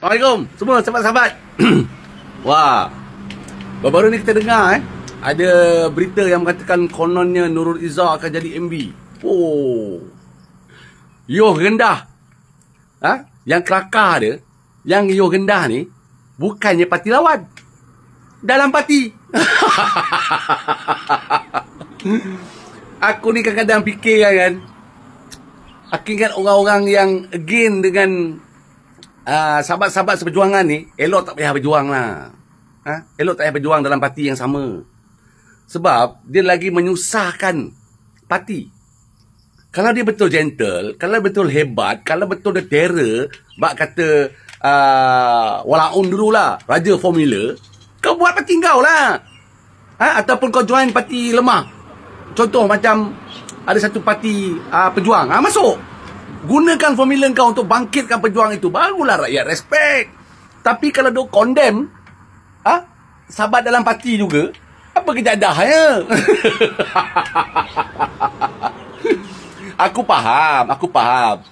Assalamualaikum semua sahabat-sahabat. Wah. Baru-baru ni kita dengar eh ada berita yang mengatakan kononnya Nurul Izzah akan jadi MB. Oh. Yo rendah. Ha? Yang kelakar dia, yang yo rendah ni bukannya parti lawan. Dalam parti. Aku ni kadang-kadang fikir kan Aku ingat orang-orang yang again dengan uh, sahabat-sahabat seperjuangan ni, elok tak payah berjuang lah. Ha? Elok tak payah berjuang dalam parti yang sama. Sebab dia lagi menyusahkan parti. Kalau dia betul gentle, kalau betul hebat, kalau betul dia terror, bak kata uh, walaun dululah, raja formula, kau buat parti kau lah. Ha? Ataupun kau join parti lemah. Contoh macam ada satu parti uh, pejuang. Ha, masuk. Gunakan formula kau untuk bangkitkan pejuang itu. Barulah rakyat respect. Tapi kalau duk condemn, ha, sahabat dalam parti juga, apa kejadah ya? aku faham, aku faham.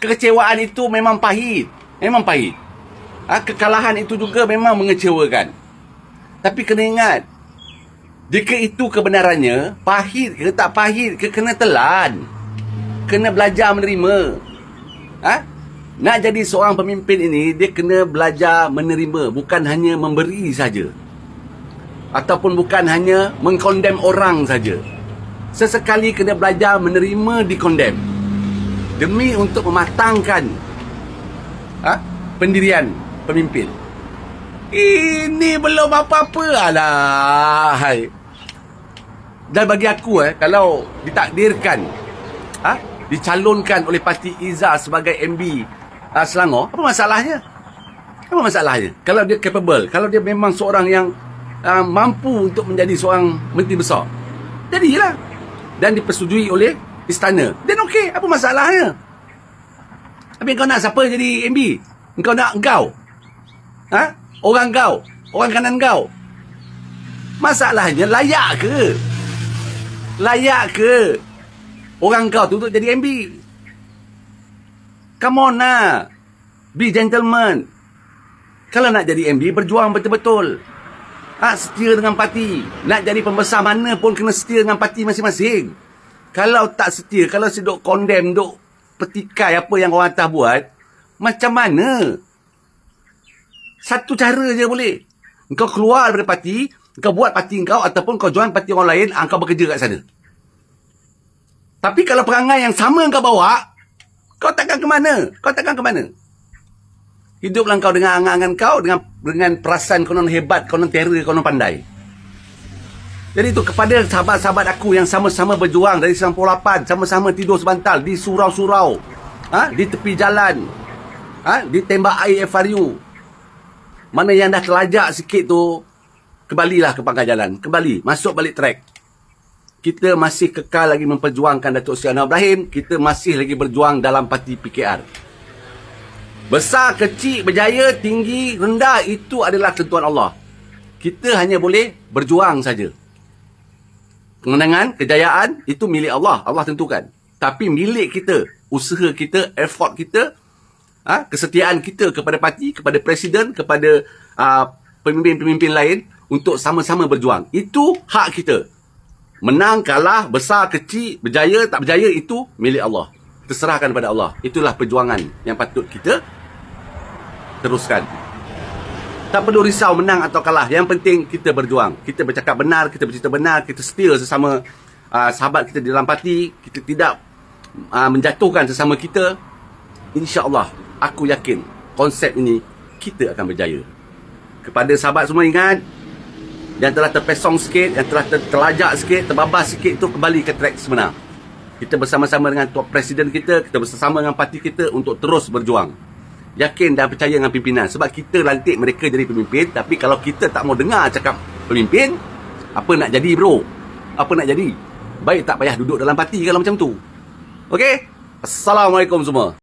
Kekecewaan itu memang pahit. Memang pahit. Ha, kekalahan itu juga memang mengecewakan. Tapi kena ingat, jika itu kebenarannya, pahit ke tak pahit ke kena telan. Kena belajar menerima. Ha? Nak jadi seorang pemimpin ini, dia kena belajar menerima. Bukan hanya memberi saja. Ataupun bukan hanya mengkondem orang saja. Sesekali kena belajar menerima dikondem. Demi untuk mematangkan ha? pendirian pemimpin. Ini belum apa-apa hai. Dan bagi aku eh Kalau ditakdirkan ha? Dicalonkan oleh parti Iza Sebagai MB uh, Selangor Apa masalahnya? Apa masalahnya? Kalau dia capable Kalau dia memang seorang yang uh, Mampu untuk menjadi seorang Menteri besar Jadilah Dan dipersetujui oleh Istana Then okey Apa masalahnya? Tapi kau nak siapa jadi MB? Kau nak engkau? Ha? Orang kau Orang kanan kau Masalahnya layak ke Layak ke Orang kau tu untuk jadi MB Come on lah. Be gentleman. Kalau nak jadi MB Berjuang betul-betul. Ha, Setia dengan parti. Nak jadi pembesar mana pun Kena setia dengan parti masing-masing. Kalau tak setia Kalau si duk condemn Duk petikai apa yang orang atas buat Macam mana? Satu cara je boleh. Kau keluar daripada parti, kau buat parti kau ataupun kau join parti orang lain, ah, kau bekerja kat sana. Tapi kalau perangai yang sama kau bawa, kau takkan ke mana? Kau takkan ke mana? Hiduplah kau dengan angan-angan kau, dengan dengan perasaan konon hebat, konon terror, konon pandai. Jadi itu kepada sahabat-sahabat aku yang sama-sama berjuang dari 98, sama-sama tidur sebantal di surau-surau, ha? di tepi jalan, ha? di tembak air FRU, mana yang dah terlajak sikit tu Kembalilah ke pangkal jalan Kembali Masuk balik track Kita masih kekal lagi memperjuangkan Datuk Seri Anwar Ibrahim Kita masih lagi berjuang dalam parti PKR Besar, kecil, berjaya, tinggi, rendah Itu adalah tentuan Allah Kita hanya boleh berjuang saja. Kemenangan, kejayaan Itu milik Allah Allah tentukan Tapi milik kita Usaha kita, effort kita ha, kesetiaan kita kepada parti, kepada presiden, kepada uh, pemimpin-pemimpin lain untuk sama-sama berjuang. Itu hak kita. Menang, kalah, besar, kecil, berjaya, tak berjaya, itu milik Allah. Terserahkan kepada Allah. Itulah perjuangan yang patut kita teruskan. Tak perlu risau menang atau kalah. Yang penting kita berjuang. Kita bercakap benar, kita bercerita benar, kita setia sesama uh, sahabat kita di dalam parti. Kita tidak uh, menjatuhkan sesama kita. InsyaAllah aku yakin konsep ini kita akan berjaya. Kepada sahabat semua ingat, yang telah terpesong sikit, yang telah ter terlajak sikit, terbabas sikit itu kembali ke track sebenar. Kita bersama-sama dengan Tuan Presiden kita, kita bersama dengan parti kita untuk terus berjuang. Yakin dan percaya dengan pimpinan. Sebab kita lantik mereka jadi pemimpin, tapi kalau kita tak mau dengar cakap pemimpin, apa nak jadi bro? Apa nak jadi? Baik tak payah duduk dalam parti kalau macam tu. Okey? Assalamualaikum semua.